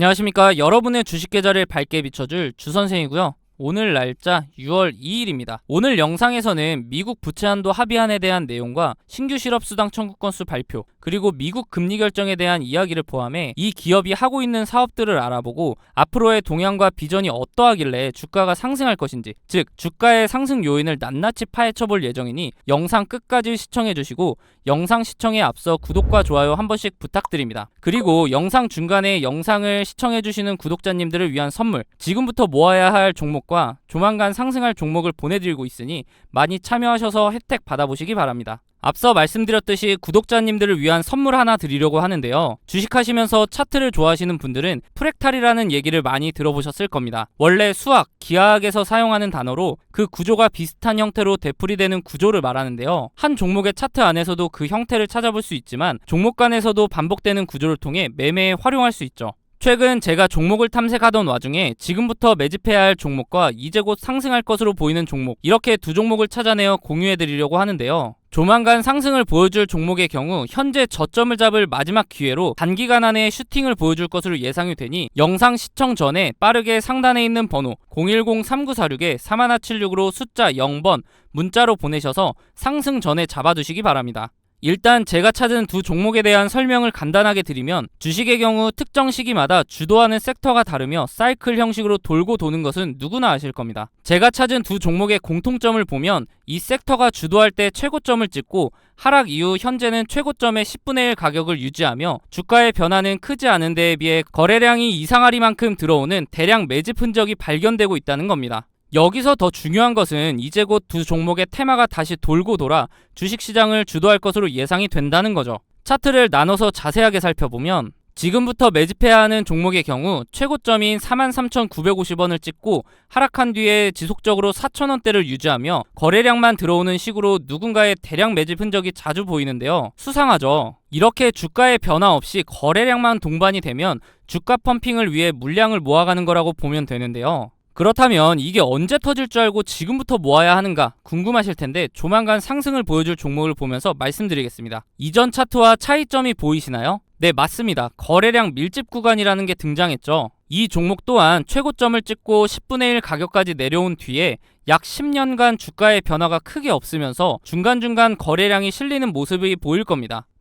안녕하십니까. 여러분의 주식 계좌를 밝게 비춰줄 주선생이고요. 오늘 날짜 6월 2일입니다. 오늘 영상에서는 미국 부채 한도 합의안에 대한 내용과 신규 실업 수당 청구 건수 발표, 그리고 미국 금리 결정에 대한 이야기를 포함해 이 기업이 하고 있는 사업들을 알아보고 앞으로의 동향과 비전이 어떠하길래 주가가 상승할 것인지, 즉 주가의 상승 요인을 낱낱이 파헤쳐 볼 예정이니 영상 끝까지 시청해 주시고 영상 시청에 앞서 구독과 좋아요 한 번씩 부탁드립니다. 그리고 영상 중간에 영상을 시청해 주시는 구독자님들을 위한 선물, 지금부터 모아야 할 종목 과 조만간 상승할 종목을 보내드리고 있으니 많이 참여하셔서 혜택 받아보시기 바랍니다. 앞서 말씀드렸듯이 구독자님들을 위한 선물 하나 드리려고 하는데요. 주식하시면서 차트를 좋아하시는 분들은 프랙탈이라는 얘기를 많이 들어보셨을 겁니다. 원래 수학, 기하학에서 사용하는 단어로 그 구조가 비슷한 형태로 되풀이되는 구조를 말하는데요. 한 종목의 차트 안에서도 그 형태를 찾아볼 수 있지만 종목 간에서도 반복되는 구조를 통해 매매에 활용할 수 있죠. 최근 제가 종목을 탐색하던 와중에 지금부터 매집해야 할 종목과 이제 곧 상승할 것으로 보이는 종목 이렇게 두 종목을 찾아내어 공유해 드리려고 하는데요. 조만간 상승을 보여줄 종목의 경우 현재 저점을 잡을 마지막 기회로 단기간 안에 슈팅을 보여줄 것으로 예상이 되니 영상 시청 전에 빠르게 상단에 있는 번호 010-3946-3176으로 숫자 0번 문자로 보내셔서 상승 전에 잡아두시기 바랍니다. 일단 제가 찾은 두 종목에 대한 설명을 간단하게 드리면 주식의 경우 특정 시기마다 주도하는 섹터가 다르며 사이클 형식으로 돌고 도는 것은 누구나 아실 겁니다. 제가 찾은 두 종목의 공통점을 보면 이 섹터가 주도할 때 최고점을 찍고 하락 이후 현재는 최고점의 10분의 1 가격을 유지하며 주가의 변화는 크지 않은 데에 비해 거래량이 이상하리만큼 들어오는 대량 매집 흔적이 발견되고 있다는 겁니다. 여기서 더 중요한 것은 이제 곧 두 종목의 테마가 다시 돌고 돌아 주식시장을 주도할 것으로 예상이 된다는 거죠. 차트를 나눠서 자세하게 살펴보면 지금부터 매집해야 하는 종목의 경우 최고점인 43,950원을 찍고 하락한 뒤에 지속적으로 4,000원대를 유지하며 거래량만 들어오는 식으로 누군가의 대량 매집 흔적이 자주 보이는데요. 수상하죠. 이렇게 주가의 변화 없이 거래량만 동반이 되면 주가 펌핑을 위해 물량을 모아가는 거라고 보면 되는데요. 그렇다면 이게 언제 터질 줄 알고 지금부터 모아야 하는가 궁금하실 텐데 조만간 상승을 보여줄 종목을 보면서 말씀드리겠습니다. 이전 차트와 차이점이 보이시나요? 네, 맞습니다. 거래량 밀집 구간이라는 게 등장했죠. 이 종목 또한 최고점을 찍고 10분의 1 가격까지 내려온 뒤에 약 10년간 주가의 변화가 크게 없으면서 중간중간 거래량이 실리는 모습이 보일 겁니다.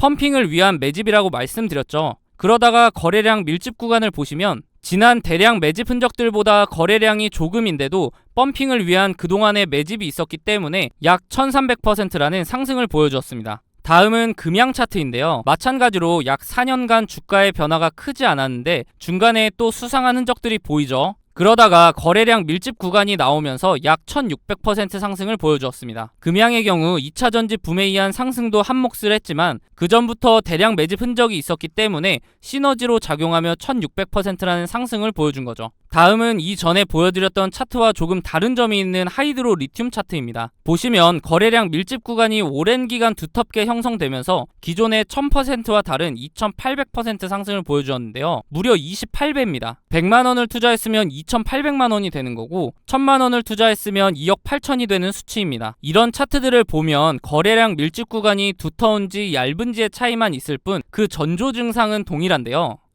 펌핑을 위한 매집이라고 말씀드렸죠. 그러다가 거래량 밀집 구간을 보시면 지난 대량 매집 흔적들보다 거래량이 조금인데도 펌핑을 위한 그동안의 매집이 있었기 때문에 약 1300%라는 상승을 보여주었습니다. 다음은 금양 차트인데요. 마찬가지로 약 4년간 주가의 변화가 크지 않았는데 중간에 또 수상한 흔적들이 보이죠. 그러다가 거래량 밀집 구간이 나오면서 약 1600% 상승을 보여주었습니다. 금양의 경우 2차 전지 붐에 의한 상승도 한몫을 했지만 그 전부터 대량 매집 흔적이 있었기 때문에 시너지로 작용하며 1600%라는 상승을 보여준 거죠. 다음은 이전에 보여드렸던 차트와 조금 다른 점이 있는 하이드로 리튬 차트입니다. 보시면 거래량 밀집 구간이 오랜 기간 두텁게 형성되면서 기존의 1000%와 다른 2800% 상승을 보여주었는데요. 무려 28배입니다. 100만원을 투자했으면 2800만원이 되는 거고 1000만원을 투자했으면 2억 8천이 되는 수치입니다. 이런 차트들을 보면 거래량 밀집 구간이 두터운지 얇은지의 차이만 있을 뿐 그 전조 증상은 동일한데요.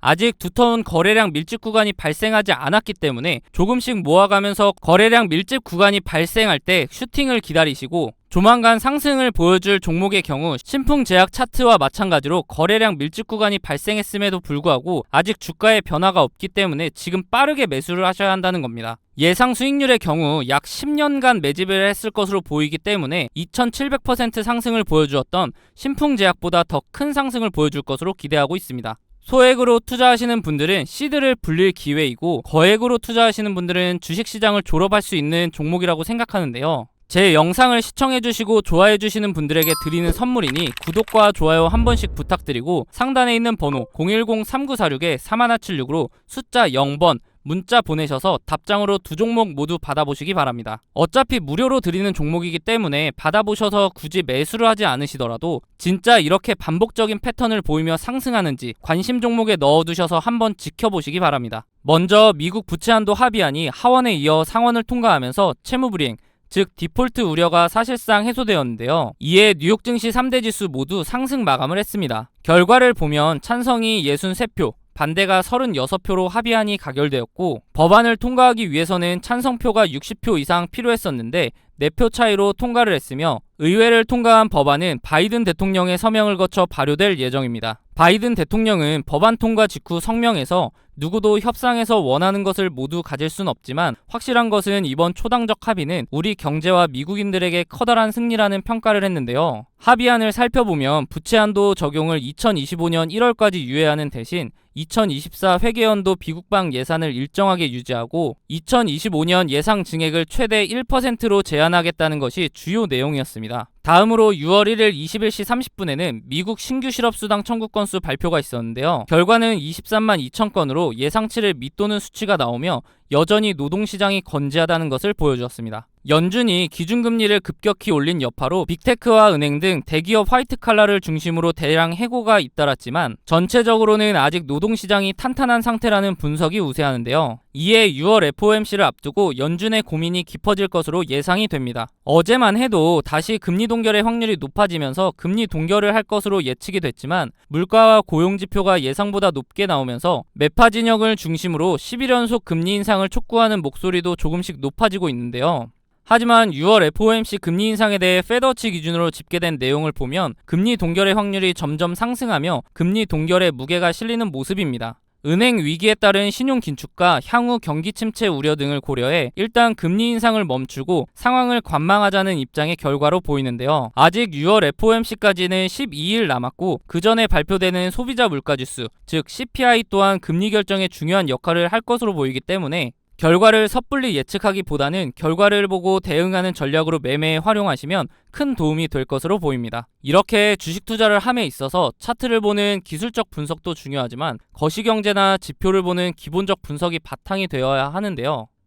아직 두터운 거래량 밀집 구간이 발생하지 않았기 때문에 조금씩 모아가면서 거래량 밀집 구간이 발생할 때 슈팅을 기다리시고 조만간 상승을 보여줄 종목의 경우 신풍제약 차트와 마찬가지로 거래량 밀집 구간이 발생했음에도 불구하고 아직 주가의 변화가 없기 때문에 지금 빠르게 매수를 하셔야 한다는 겁니다. 예상 수익률의 경우 약 10년간 매집을 했을 것으로 보이기 때문에 2700% 상승을 보여주었던 신풍제약보다 더 큰 상승을 보여줄 것으로 기대하고 있습니다. 소액으로 투자하시는 분들은 시드를 불릴 기회이고 거액으로 투자하시는 분들은 주식시장을 졸업할 수 있는 종목이라고 생각하는데요. 제 영상을 시청해주시고 좋아해주시는 분들에게 드리는 선물이니 구독과 좋아요 한 번씩 부탁드리고 상단에 있는 번호 010-3946-3176으로 숫자 0번 문자 보내셔서 답장으로 두 종목 모두 받아보시기 바랍니다. 어차피 무료로 드리는 종목이기 때문에 받아보셔서 굳이 매수를 하지 않으시더라도 진짜 이렇게 반복적인 패턴을 보이며 상승하는지 관심 종목에 넣어두셔서 한번 지켜보시기 바랍니다. 먼저 미국 부채한도 합의안이 하원에 이어 상원을 통과하면서 채무불이행, 즉 디폴트 우려가 사실상 해소되었는데요. 이에 뉴욕 증시 3대 지수 모두 상승 마감을 했습니다. 결과를 보면 찬성이 63표, 반대가 36표로 합의안이 가결되었고 법안을 통과하기 위해서는 찬성표가 60표 이상 필요했었는데 4표 차이로 통과를 했으며 의회를 통과한 법안은 바이든 대통령의 서명을 거쳐 발효될 예정입니다. 바이든 대통령은 법안 통과 직후 성명에서 누구도 협상에서 원하는 것을 모두 가질 순 없지만 확실한 것은 이번 초당적 합의는 우리 경제와 미국인들에게 커다란 승리라는 평가를 했는데요. 합의안을 살펴보면 부채한도 적용을 2025년 1월까지 유예하는 대신 2024 회계연도 비국방 예산을 일정하게 유지하고 2025년 예상 증액을 최대 1%로 제한하겠다는 것이 주요 내용이었습니다. 다음으로 6월 1일 21시 30분에는 미국 신규 실업 수당 청구 건수 발표가 있었는데요. 결과는 23만 2천 건으로 예상치를 밑도는 수치가 나오며 여전히 노동시장이 건재하다는 것을 보여주었습니다. 연준이 기준금리를 급격히 올린 여파로 빅테크와 은행 등 대기업 화이트 칼라를 중심으로 대량 해고가 잇따랐지만 전체적으로는 아직 노동시장이 탄탄한 상태라는 분석이 우세하는데요. 이에 6월 FOMC를 앞두고 연준의 고민이 깊어질 것으로 예상이 됩니다. 어제만 해도 다시 금리 동결의 확률이 높아지면서 금리 동결을 할 것으로 예측이 됐지만 물가와 고용 지표가 예상보다 높게 나오면서 매파 진영을 중심으로 11연속 금리 인상을 촉구하는 목소리도 조금씩 높아지고 있는데요. 하지만 6월 FOMC 금리 인상에 대해 페더치 기준으로 집계된 내용을 보면 금리 동결의 확률이 점점 상승하며 금리 동결의 무게가 실리는 모습입니다. 은행 위기에 따른 신용 긴축과 향후 경기 침체 우려 등을 고려해 일단 금리 인상을 멈추고 상황을 관망하자는 입장의 결과로 보이는데요. 아직 6월 FOMC까지는 12일 남았고 그 전에 발표되는 소비자 물가 지수, 즉 CPI 또한 금리 결정에 중요한 역할을 할 것으로 보이기 때문에 결과를 섣불리 예측하기보다는 결과를 보고 대응하는 전략으로 매매에 활용하시면 큰 도움이 될 것으로 보입니다. 이렇게 주식 투자를 함에 있어서 차트를 보는 기술적 분석도 중요하지만 거시경제나 지표를 보는 기본적 분석이 바탕이 되어야 하는데요.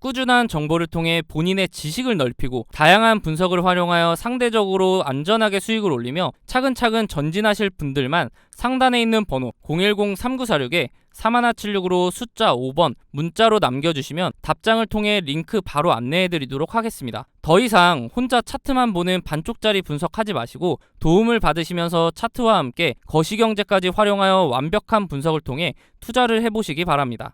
꾸준한 정보를 통해 본인의 지식을 넓히고 다양한 분석을 활용하여 상대적으로 안전하게 수익을 올리며 차근차근 전진하실 분들만 상단에 있는 번호 010-3946에 3176으로 숫자 5번 문자로 남겨주시면 답장을 통해 링크 바로 안내해드리도록 하겠습니다. 더 이상 혼자 차트만 보는 반쪽짜리 분석하지 마시고 도움을 받으시면서 차트와 함께 거시경제까지 활용하여 완벽한 분석을 통해 투자를 해보시기 바랍니다.